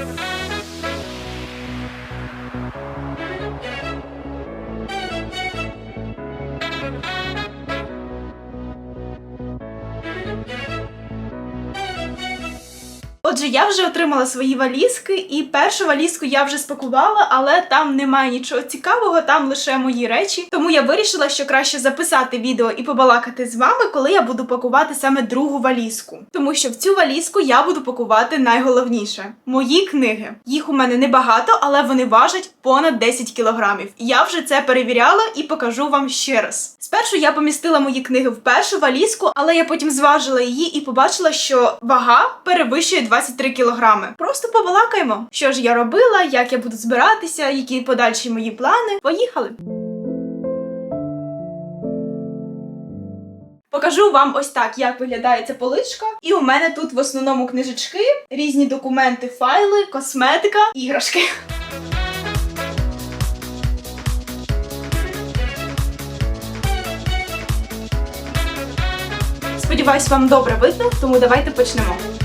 Thank you. Отже, я вже отримала свої валізки, і першу валізку я вже спакувала, але там немає нічого цікавого, там лише мої речі. Тому я вирішила, що краще записати відео і побалакати з вами, коли я буду пакувати саме другу валізку. Тому що в цю валізку я буду пакувати найголовніше мої книги. Їх у мене небагато, але вони важать понад 10 кілограмів. Я вже це перевіряла і покажу вам ще раз. Спершу я помістила мої книги в першу валізку, але я потім зважила її і побачила, що вага перевищує 23 кілограми. Просто побалакаємо, що ж я робила, як я буду збиратися, які подальші мої плани. Поїхали! Покажу вам ось так, як виглядає ця поличка. І у мене тут в основному книжечки, різні документи, файли, косметика, іграшки. Сподіваюсь, вам добре видно, тому давайте почнемо.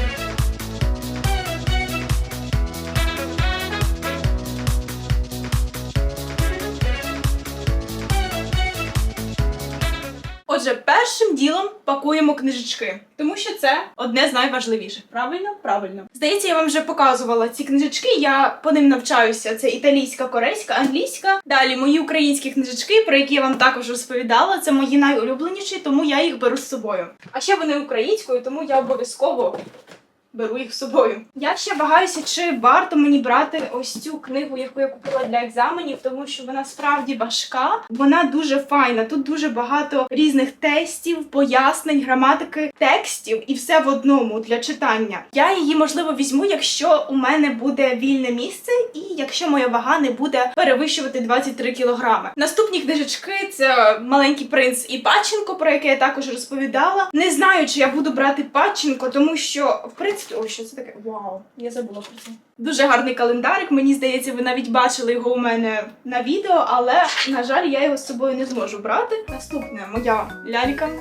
Отже, першим ділом пакуємо книжечки, тому що це одне з найважливіших. Правильно? Правильно. Здається, я вам вже показувала ці книжечки. Я по ним навчаюся. Це італійська, корейська, англійська. Далі мої українські книжечки, про які я вам також розповідала. Це мої найулюбленіші, тому я їх беру з собою. А ще вони українською, тому я обов'язково беру їх з собою. Я ще вагаюся, чи варто мені брати ось цю книгу, яку я купила для екзаменів, тому що вона справді важка. Вона дуже файна. Тут дуже багато різних тестів, пояснень, граматики, текстів і все в одному для читання. Я її можливо візьму, якщо у мене буде вільне місце, і якщо моя вага не буде перевищувати 23 кілограми. Наступні книжечки це маленький принц і Паченко, про яке я також розповідала. Не знаю, чи я буду брати Паченко, тому що в принципі, ой, що це таке? Вау, я забула про це. Дуже гарний календарик. Мені здається, ви навіть бачили його у мене на відео, але на жаль, я його з собою не зможу брати. Наступне моя лялька.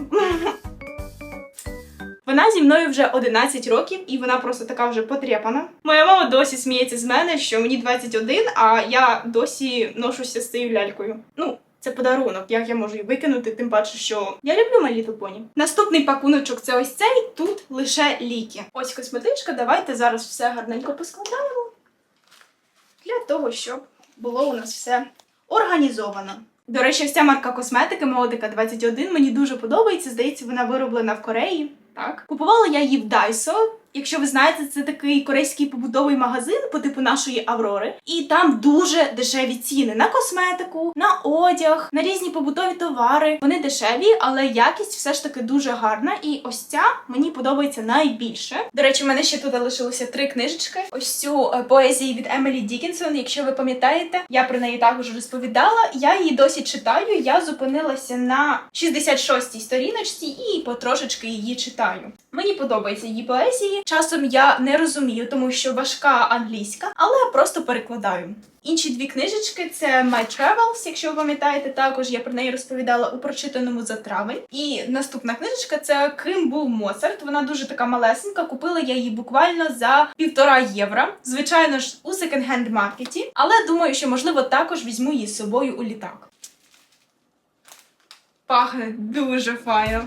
Вона зі мною вже 11 років, і вона просто така вже потрепана. Моя мама досі сміється з мене, що мені 21, а я досі ношуся з цією лялькою. Ну, це подарунок, як я можу її викинути, тим паче, що я люблю Little Pony. Наступний пакуночок це ось цей. Тут лише ліки. Ось косметичка. Давайте зараз все гарненько поскладаємо для того, щоб було у нас все організовано. До речі, ця марка косметики Модика 21 мені дуже подобається. Здається, вона вироблена в Кореї. Так, купувала я її в Daiso. Якщо ви знаєте, це такий корейський побутовий магазин по типу нашої Аврори, і там дуже дешеві ціни на косметику, на одяг, на різні побутові товари. Вони дешеві, але якість все ж таки дуже гарна. І ось ця мені подобається найбільше. До речі, в мене ще тут лишилося три книжечки. Ось цю е, поезії від Емілі Дікінсон. Якщо ви пам'ятаєте, я про неї також розповідала. Я її досі читаю. Я зупинилася на 66-й сторіночці і потрошечки її читаю. Мені подобається її поезії. Часом я не розумію, тому що важка англійська, але просто перекладаю. Інші дві книжечки це My Travels, якщо ви пам'ятаєте, також я про неї розповідала у прочитаному за травень. І наступна книжечка це Ким був Моцарт. Вона дуже така малесенька. Купила я її буквально за півтора євро. Звичайно ж, у секонд-хенд маркеті. Але думаю, що можливо також візьму її з собою у літак. Пахне дуже файно.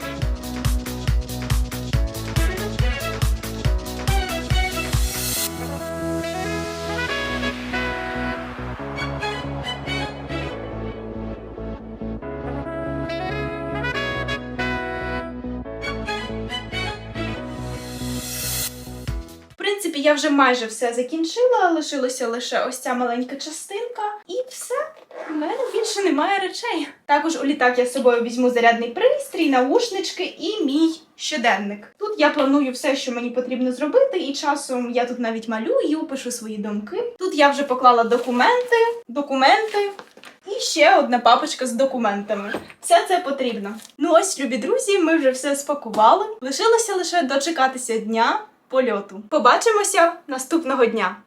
Я вже майже все закінчила, лишилася лише ось ця маленька частинка, і все. У мене більше немає речей. Також у літак я з собою візьму зарядний пристрій, наушнички і мій щоденник. Тут я планую все, що мені потрібно зробити, і часом я тут навіть малюю, пишу свої думки. Тут я вже поклала документи, документи. І ще одна папочка з документами. Все це потрібно. Ну ось, любі друзі, ми вже все спакували. Лишилося лише дочекатися дня польоту. Побачимося наступного дня.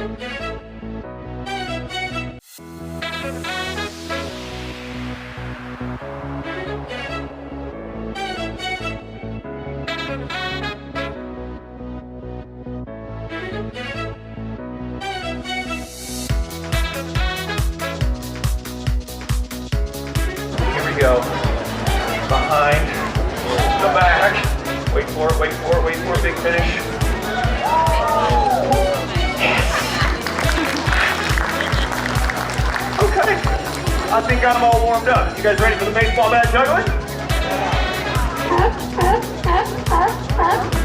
Thank you. I think I'm all warmed up. You guys ready for the baseball bat juggling?